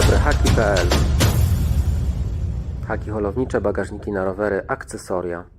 dobry, haki.pl Haki holownicze, bagażniki na rowery, akcesoria.